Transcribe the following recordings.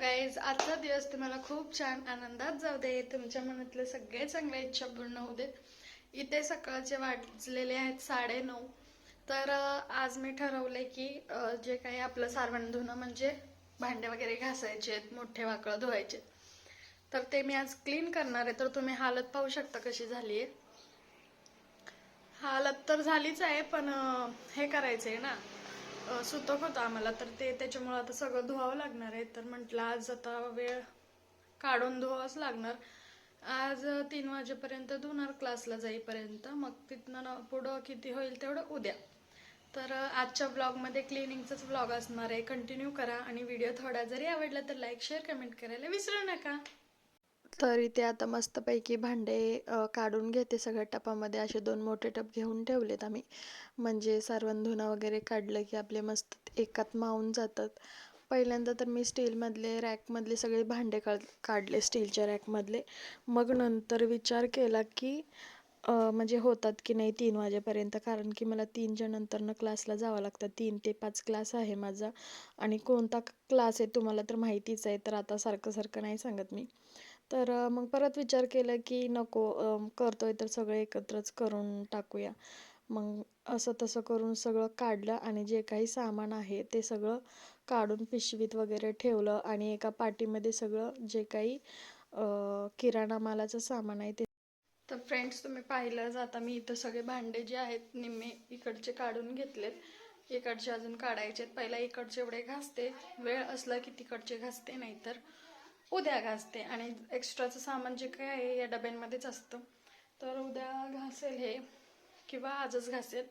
Guys आजचा दिवस तुम्हाला खूप छान आनंदात जाऊ दे. तुमच्या मनातले सगळे चांगल्या इच्छा पूर्ण होऊ देत. इथे सकाळचे वाजलेले आहेत साडे नऊ. तर आज मी ठरवलंय की जे काही आपलं सारवण धुणं म्हणजे भांडे वगैरे घासायचे आहेत मोठे वाकळं धुवायचे तर ते मी आज क्लीन करणार आहे. तर तुम्ही हालत पाहू शकता कशी झाली आहे. हालत तर झालीच आहे पण हे हे करायचंय ना. सुतक होतं आम्हाला. तर ते त्याच्यामुळं आता सगळं धुवावं लागणार आहे. तर म्हटलं आज आता वेळ काढून धुवावंच लागणार. आज तीन वाजेपर्यंत धुणार क्लासला जाईपर्यंत. मग तिथनं पुढं किती होईल तेवढं उद्या. तर आजच्या ब्लॉगमध्ये क्लिनिंगचाच ब्लॉग असणार आहे. कंटिन्यू करा आणि व्हिडिओ थोडा जरी आवडला तर लाईक शेअर कमेंट करायला विसरू नका. तर इथे आता मस्तपैकी भांडे काढून घेते सगळ्या टपामध्ये. असे दोन मोठे टप घेऊन ठेवलेत आम्ही. म्हणजे सारवण धुणं वगैरे काढलं की आपले मस्त एकात मावून जातात. पहिल्यांदा तर मी स्टीलमधले रॅकमधले सगळे भांडे काढ काढले स्टीलच्या रॅकमधले. मग नंतर विचार केला की म्हणजे होतात की नाही तीन वाजेपर्यंत. कारण की मला तीनच्या नंतरनं क्लासला जावं लागतं. तीन ते पाच क्लास आहे माझा. आणि कोणता क्लास आहे तुम्हाला तर माहितीच आहे. तर आता सारखं सारखं नाही सांगत मी. तर मग परत विचार केला की नको करतो करतोय तर सगळं एकत्रच करून टाकूया. मग असं तसं करून सगळं काढलं आणि जे काही सामान आहे ते सगळं काढून पिशवीत वगैरे ठेवलं आणि एका पाटीमध्ये सगळं जे काही किराणा मालाचं सामान आहे ते तर फ्रेंड्स तुम्ही पाहिलं आता मी इथं सगळे भांडे जे आहेत निम्मे इकडचे काढून घेतलेत. इकडचे अजून काढायचे आहेत पहिला इकडचे एवढे घासते. वेळ असला की तिकडचे घासते नाहीतर उद्या घासते आणि एक्स्ट्राचं सामान जे काय आहे या डब्यांमध्येच असतं. तर उद्या घासेल हे किंवा आजच घासेल.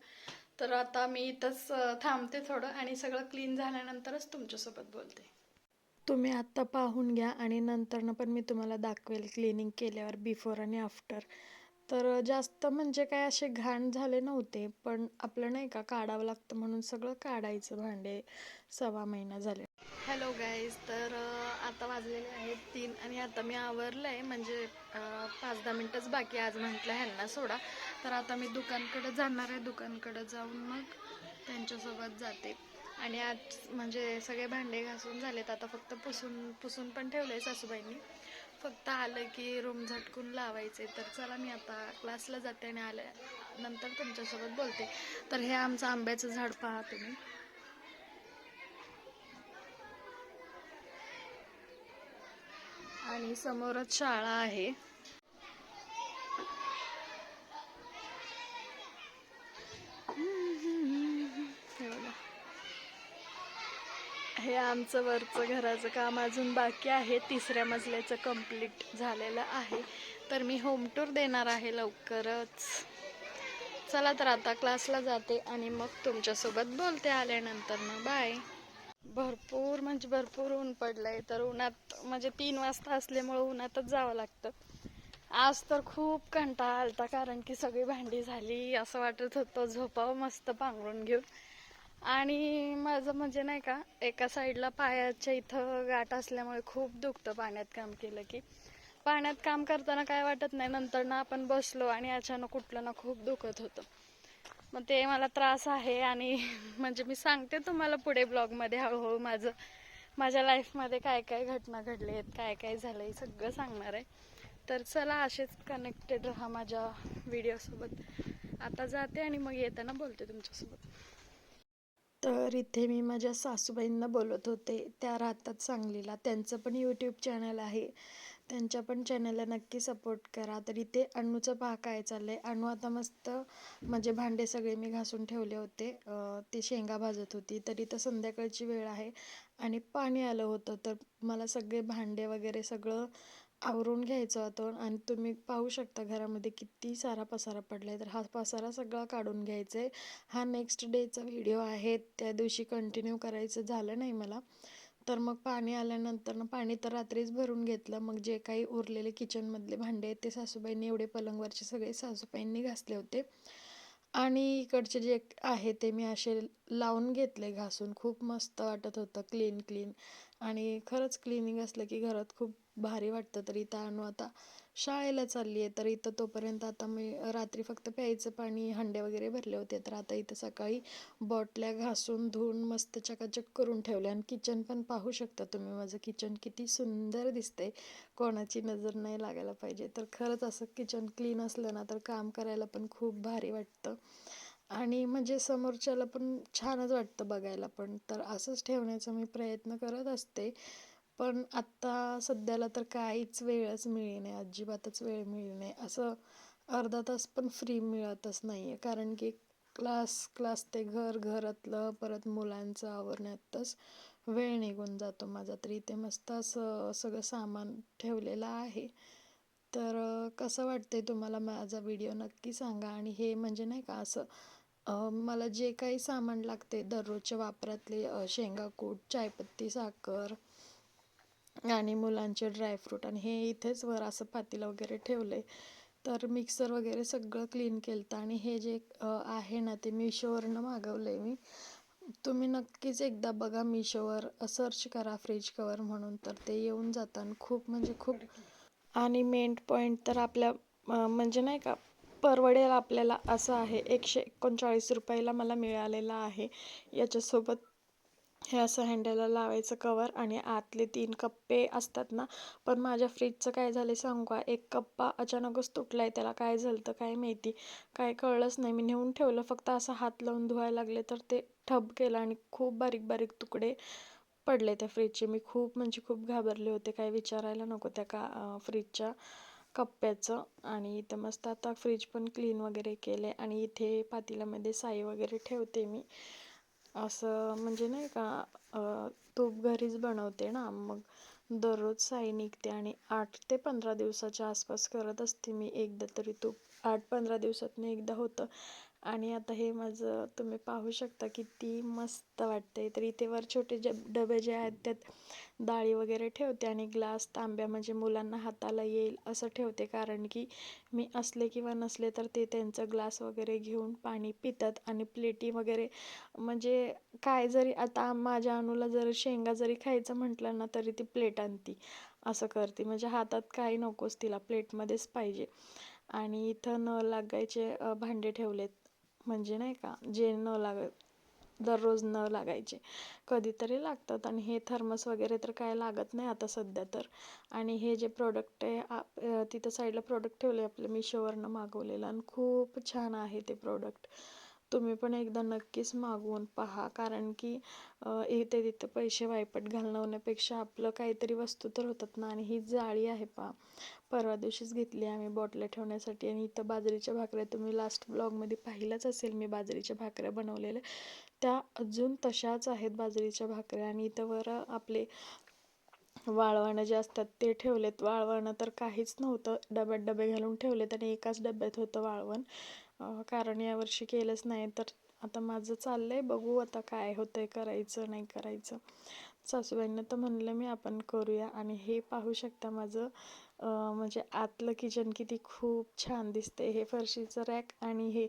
तर आता मी इथंच थांबते थोडं आणि सगळं क्लीन झाल्यानंतरच तुमच्यासोबत बोलते. तुम्ही आत्ता पाहून घ्या आणि नंतरनं पण मी तुम्हाला दाखवेल क्लिनिंग केल्यावर बिफोर आणि आफ्टर तर जास्त म्हणजे काय असे घाण झाले नव्हते पण आपलं नाही का काढावं लागतं म्हणून सगळं काढायचं भांडे सव्वा महिना झाले. हॅलो गाईज तर आता वाजलेले आहेत तीन आणि आता मी आवरलं आहे म्हणजे पाच दहा मिनटंच बाकी आज म्हटलं ह्यांना सोडा. तर आता मी दुकानकडे जाणार आहे दुकानकडे जाऊन मग त्यांच्यासोबत जाते. आणि आज म्हणजे सगळे भांडे घासून झालेत आता फक्त पुसून पुसून पण ठेवले सासूबाईंनी. फक्त आलं की रूम झटकून लावायचे. तर चला मी आता क्लासला जाते आणि आल्यानंतर तुमच्यासोबत बोलते. तर हे आमचं आंब्याचं झाड पहा तुम्ही. आणि समोरच शाळा आहे हे बघा. हे आमचं वरचं घराचं काम अजून बाकी आहे. तिसऱ्या मजल्याचं कंप्लीट झालेलं आहे. तर मी होम टूर देणार आहे लवकरच. चला तर आता क्लासला जाते आणि मग तुमच्यासोबत बोलते आल्यानंतर ना. बाय भरपूर म्हणजे भरपूर ऊन पडलंय. तर उन्हात म्हणजे तीन वाजता असल्यामुळं उन्हातच जावं लागतं. आज तर खूप कंटाळा आलता कारण की सगळी भांडी झाली. असं वाटत होतं झोपावं मस्त पांघरून घेऊन. आणि माझं म्हणजे नाही का एका साईडला पायाच्या इथं गाठ असल्यामुळे खूप दुखतं पाण्यात काम केलं की. पाण्यात काम करताना काय वाटत नाही नंतर ना आपण बसलो आणि अचानक कुठलं ना खूप दुखत होतं. मग ते मला त्रास आहे आणि म्हणजे मी सांगते तुम्हाला पुढे ब्लॉगमध्ये हळूहळू हो, माझं माझ्या लाईफमध्ये काय काय घटना घडले आहेत काय काय झालं आहे सगळं सांगणार आहे. तर चला असेच कनेक्टेड राहा माझ्या व्हिडिओसोबत आता जाते आणि मग येताना बोलते तुमच्यासोबत. तर इथे मी माझ्या सासूबाईंना बोलत होते. त्या राहतात सांगलीला. त्यांचं पण यूट्यूब चॅनल आहे. त्यांच्या पण चॅनलला नक्की सपोर्ट करा. तर इथे अण्णूचं पहा काय आहे अण्णू आता मस्त म्हणजे भांडे सगळे मी घासून ठेवले होते. ती शेंगा भाजत होती. तर इथं संध्याकाळची वेळ आहे. आणि पाणी आलं होतं. तर मला सगळे भांडे वगैरे सगळं आवरून घ्यायचं होतं आणि तुम्ही पाहू शकता घरामध्ये किती सारा पसारा पडला आहे तर हा पसारा सगळा काढून घ्यायचा आहे हा नेक्स्ट डेचा व्हिडिओ आहे. त्या दिवशी कंटिन्यू करायचं झालं नाही मला. तर मग पाणी आल्यानंतर ना पाणी तर रात्रीच भरून घेतलं. मग जे काही उरलेले किचनमधले भांडे आहेत ते सासूबाईंनी एवढे पलंगवरचे सगळे सासूबाईंनी घासले होते. आणि इकडचे जे आहे ते मी असे लावून घेतले घासून. खूप मस्त वाटत होतं क्लीन क्लीन आणि खरंच क्लिनिंग असलं की घरात खूप भारी वाटतं तर इथं आणू. आता शाळेला चालली आहे तर इथं तोपर्यंत आता मी रात्री फक्त प्यायचं पाणी हंडे वगैरे भरले होते. तर आता इथं सकाळी बॉटल्या घासून धुवून मस्त चकाचक करून ठेवले आणि किचन पण पाहू शकता तुम्ही माझं किचन किती सुंदर दिसते कोणाची नजर नाही लागायला पाहिजे. तर खरंच असं किचन क्लीन असलं ना तर काम करायला पण खूप भारी वाटतं. आणि म्हणजे समोरच्याला पण छानच वाटतं बघायला पण. तर असंच ठेवण्याचा मी प्रयत्न करत असते. पण आत्ता सध्याला तर काहीच वेळच मिळेल नाही अजिबातच वेळ मिळेल नाही. असं अर्धा तास पण फ्री मिळतच नाही आहे कारण की क्लास क्लास ते घर घरातलं परत मुलांचं आवरण्यातच वेळ निघून जातो माझा. तर इथे मस्त असं सगळं सामान ठेवलेलं आहे. तर कसं वाटते तुम्हाला माझा व्हिडिओ नक्की सांगा. आणि हे म्हणजे नाही का असं मला जे काही सामान लागते दररोजच्या वापरातले शेंगाकूट चायपत्ती साखर आणि मुलांचे ड्रायफ्रूट आणि हे इथेच वर असं पातीला वगैरे ठेवलं आहे तर मिक्सर वगैरे सगळं क्लीन केलं आणि हे जे आहे ना ते मिशोवरनं मागवलं आहे मी. तुम्ही नक्कीच एकदा बघा मिशोवर सर्च करा फ्रीज कवर म्हणून तर ते येऊन जातं खूप म्हणजे खूप आणि मेन पॉईंट तर आपल्या म्हणजे नाही का परवडेल आपल्याला असं आहे. एकशे एकोणचाळीस रुपयाला मला मिळालेलं आहे. याच्यासोबत हे असं हँडलला लावायचं कवर आणि आतले तीन कप्पे असतात ना पण माझ्या फ्रीजचं काय झालं सांगू का एक कप्पा अचानकच तुटला आहे त्याला काय झालं तर काय माहिती? काय कळलंच नाही. मी नेऊन ठेवलं फक्त असं हात लावून धुवायला लागले तर ते ठब केलं आणि खूप बारीक बारीक तुकडे पडले त्या फ्रीजचे. मी खूप म्हणजे खूप घाबरले होते. काय विचारायला नको त्या का फ्रीजच्या कप्प्याचं. आणि इथं मस्त आता फ्रीज पण क्लीन वगैरे केले आणि इथे पातेल्यामध्ये साई वगैरे ठेवते मी. असं म्हणजे नाही का तूप घरीच बनवते ना मग दररोज साई निघते आणि आठ ते पंधरा दिवसाच्या आसपास करत असते मी. एकदा तरी तूप आठ पंधरा दिवसातनं एकदा होतं. आणि आता हे माझं तुम्ही पाहू शकता किती मस्त वाटते तर इथे वर छोटे जे डबे जे आहेत त्यात डाळी वगैरे ठेवते आणि ग्लास तांब्या म्हणजे मुलांना हाताला येईल असं ठेवते. कारण की मी असले किंवा नसले तर ते त्यांचं ग्लास वगैरे घेऊन पाणी पितात आणि प्लेटी वगैरे म्हणजे काय जरी आता माझ्या अनुला जर शेंगा जरी खायचं म्हटलं ना तरी ती प्लेट आणती. असं करते. म्हणजे हातात काही नकोच तिला प्लेटमध्येच पाहिजे. आणि इथं न लागायचे भांडे ठेवलेत. म्हणजे नाही का जे न लाग दररोज न लागायचे. कधीतरी लागतात आणि हे थर्मस वगैरे तर काय लागत नाही आता सध्या तर. आणि हे जे प्रोडक्ट आहे आप तिथं साईडला प्रोडक्ट ठेवले आपलं मिशोवरनं मागवलेलं. आणि खूप छान आहे ते प्रोडक्ट तुम्ही पण एकदा नक्कीच मागवून पहा. कारण की इथे तिथे पैसे वायपट घालवण्यापेक्षा आपलं काहीतरी वस्तू तर होतात ना. आणि ही जाळी आहे पहा परवा दिवशीच घेतली आम्ही बॉटल्या ठेवण्यासाठी आणि इथं बाजरीच्या भाकऱ्या तुम्ही लास्ट ब्लॉगमध्ये पाहिलंच असेल. मी बाजरीच्या भाकऱ्या बनवलेल्या. त्या अजून तशाच आहेत बाजरीच्या भाकऱ्या आणि इथं वर आपले वाळवणं जे असतात ते ठेवलेत. वाळवणं तर काहीच नव्हतं. डब्यात डबे घालून ठेवलेत आणि एकाच डब्यात होतं वाळवण. कारण यावर्षी केलंच नाही तर आता माझं चाललं आहे बघू आता काय होतं आहे करायचं नाही करायचं. सासूबाईंना तर म्हणलं मी आपण करूया. आणि हे पाहू शकता माझं म्हणजे आतलं किचन किती खूप छान दिसते हे फरशीचं रॅक आणि हे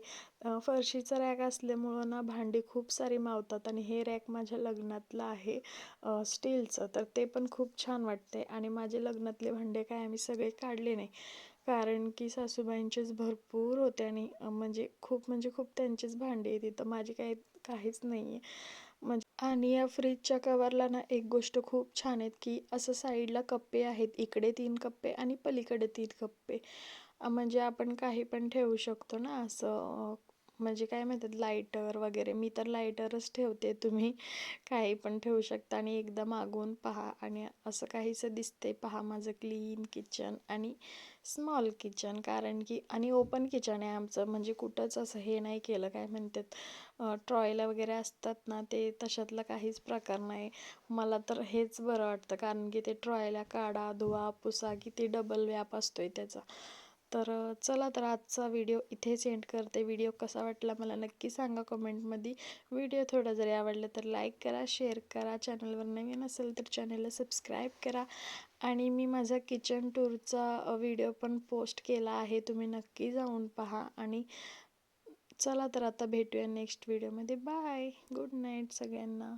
फरशीचं रॅक असल्यामुळं ना भांडी खूप सारी मावतात. आणि हे रॅक माझ्या लग्नातलं आहे स्टीलचं तर ते पण खूप छान वाटते आणि माझे लग्नातले भांडे काय आम्ही सगळे काढले नाही. कारण की सासूबाईंचेच भरपूर होते आणि म्हणजे खूप म्हणजे खूप त्यांचेच भांडे तिथं माझी काही काहीच नाही आहे म्हणजे आणि या फ्रीजच्या कवरला ना एक गोष्ट खूप छान आहेत की असं साईडला कप्पे आहेत. इकडे तीन कप्पे आणि पलीकडे तीन कप्पे. म्हणजे आपण काही पण ठेवू शकतो ना असं म्हणजे काय म्हणतात लायटर वगैरे. मी तर लायटरच ठेवते तुम्ही काही पण ठेवू शकता आणि एकदा मागून पहा. आणि असं काहीसं दिसते पहा माझं क्लीन किचन आणि स्मॉल किचन कारण की आणि ओपन किचन आहे आमचं. म्हणजे कुठंच असं हे नाही केलं. काय म्हणतात ट्रॉयला वगैरे असतात ना ते तशातला काहीच प्रकार नाही. मला तर हेच बरं वाटतं. कारण की ते ट्रॉयला काढा धुवा पुसा की ते डबल व्याप असतोय त्याचा. तर चला तर आजचा व्हिडिओ इथेच एंड करते. व्हिडिओ कसा वाटला मला नक्की सांगा कमेंटमध्ये व्हिडिओ थोडा जरी आवडला तर लाईक करा शेअर करा. चॅनलवर नवीन असेल तर चॅनलला सबस्क्राईब करा. आणि मी माझा किचन टूरचा व्हिडिओ पण पोस्ट केला आहे. तुम्ही नक्की जाऊन पहा. आणि चला तर आता भेटूया नेक्स्ट व्हिडिओमध्ये बाय गुड नाईट सगळ्यांना.